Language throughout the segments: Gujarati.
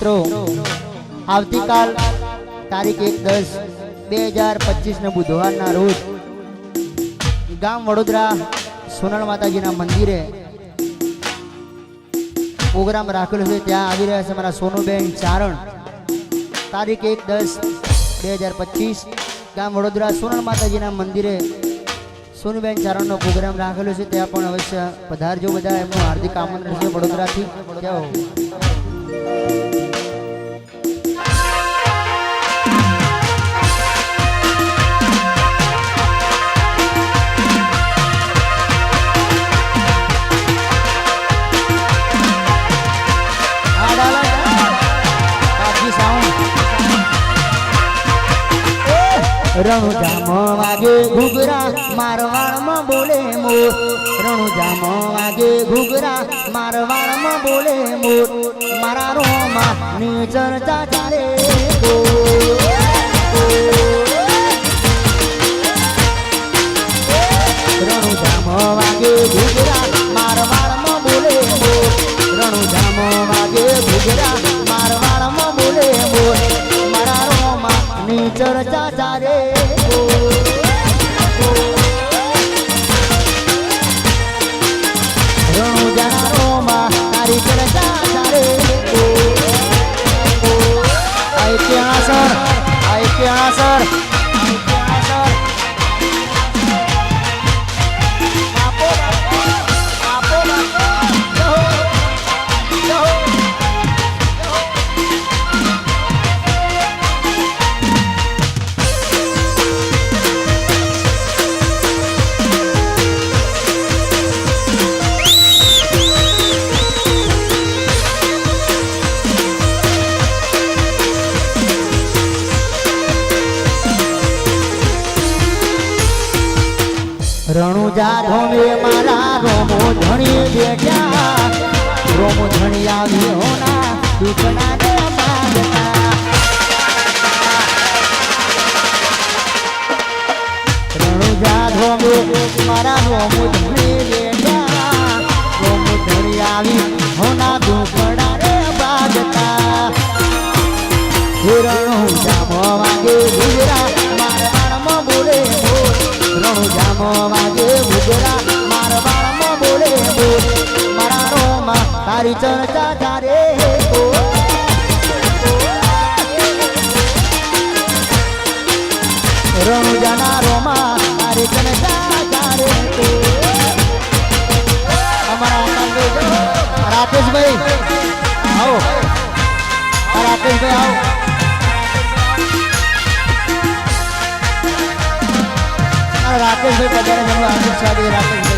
મિત્રો, આવતીકાલ તારીખ એક દસ બે હજાર પચીસને બુધવારના રોજ ગામ વડોદરા સોનલ માતાજીના મંદિરે પ્રોગ્રામ રાખેલો છે. ત્યાં આવી રહ્યા છે મારા સોનુબેન ચારણ. તારીખ એક દસ બે હજાર પચીસ ગામ વડોદરા સોનલ માતાજીના મંદિરે સોનુબેન ચારણનો પ્રોગ્રામ રાખેલો છે. ત્યાં પણ અવશ્ય પધારજો બધા. એમનું હાર્દિક આમંત્રણ છે વડોદરાથી. જાઓ રણુ જામો વાગે ઘૂઘરા મારવાડમાં બોલે મોર. રણુ જામો વાગે ઘૂઘરા મારવાડમાં બોલે મોર. મારા રોમાં ની ચર્ચા ચાલે રણુ રણુજા ધોમે મારા રોમો ધણી બેઠા, રોમો ધણી આવ્યો ના, દુખના ને મારતા રણુજા ધોમે મારા રોમો ધણી બેઠા, રોમો ધણી આવી, હોના દુખડા રે બાગતા રણુ જામો તારી ચણતા તારે રણુ જાના રોમાં તારી ચણતા તારે અમારા રાકેશભાઈ. આવો. રાકેશભાઈ આવો. રાકેશભાઈ પધારે જમવા હાર્દિક છે.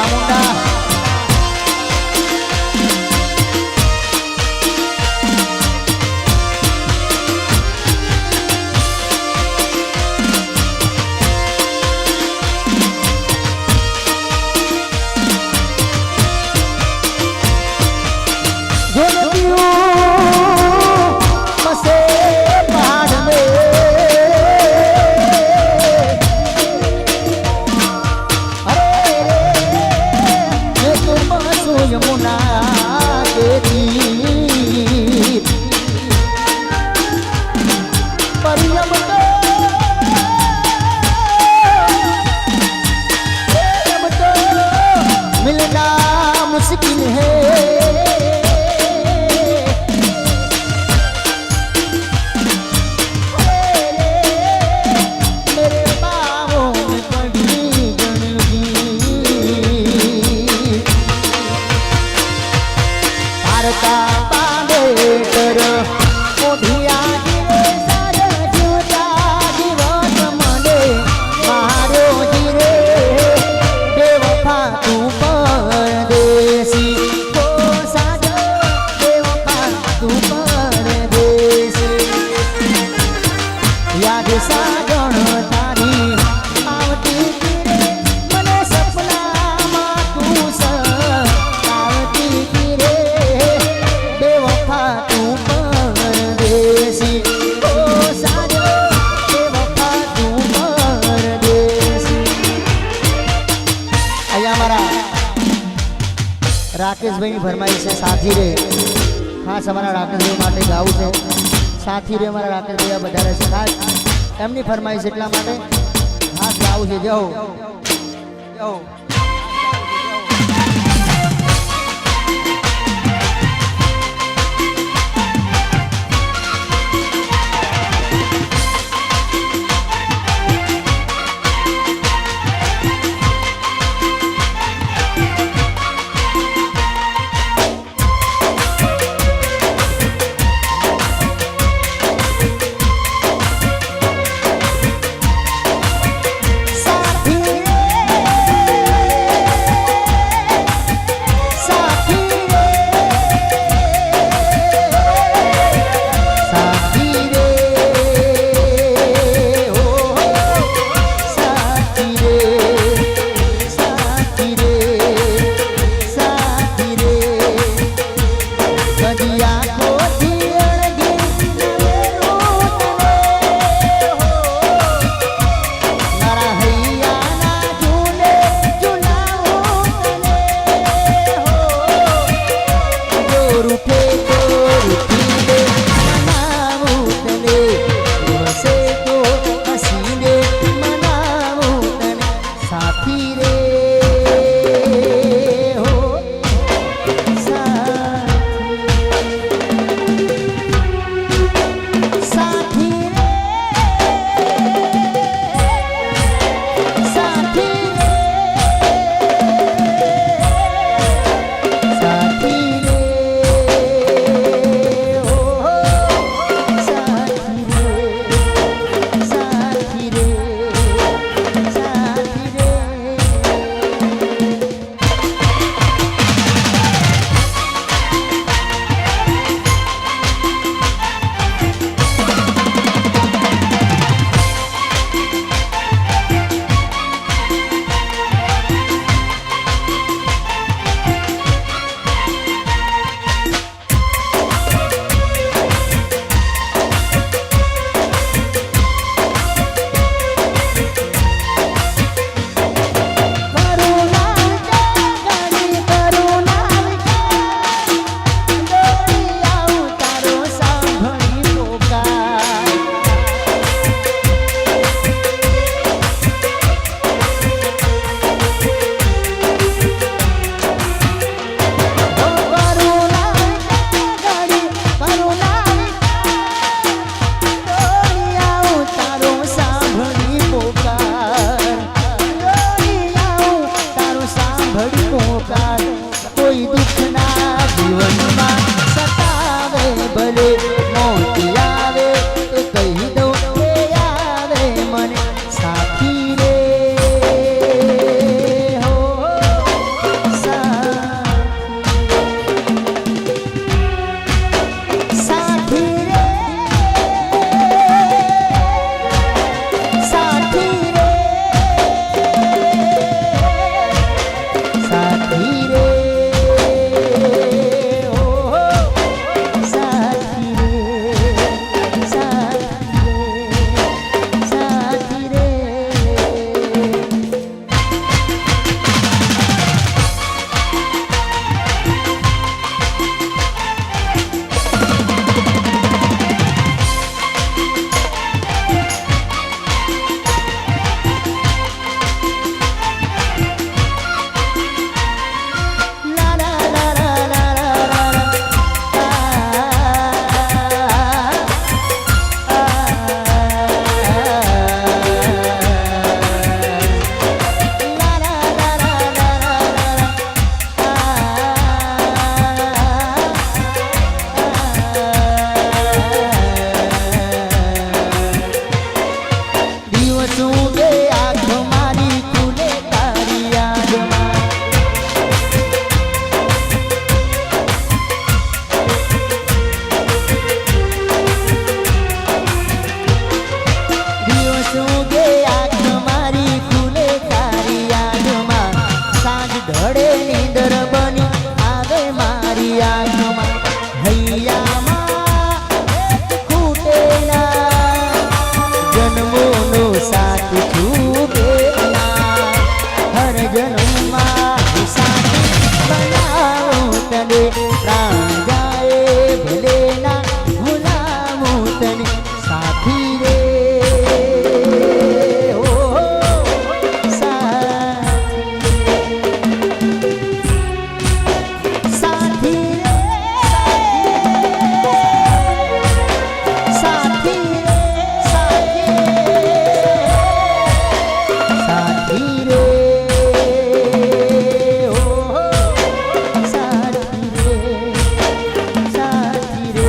I want. ખાસ અમારા રાકેશભાઈ માટે ગાવું છે. સાથી રે અમારા રાકેશભાઈ વધારે છે ખાસ એમની ફરમાઈશ એટલા માટે. ખાસ ગાવું છે. જવું જવું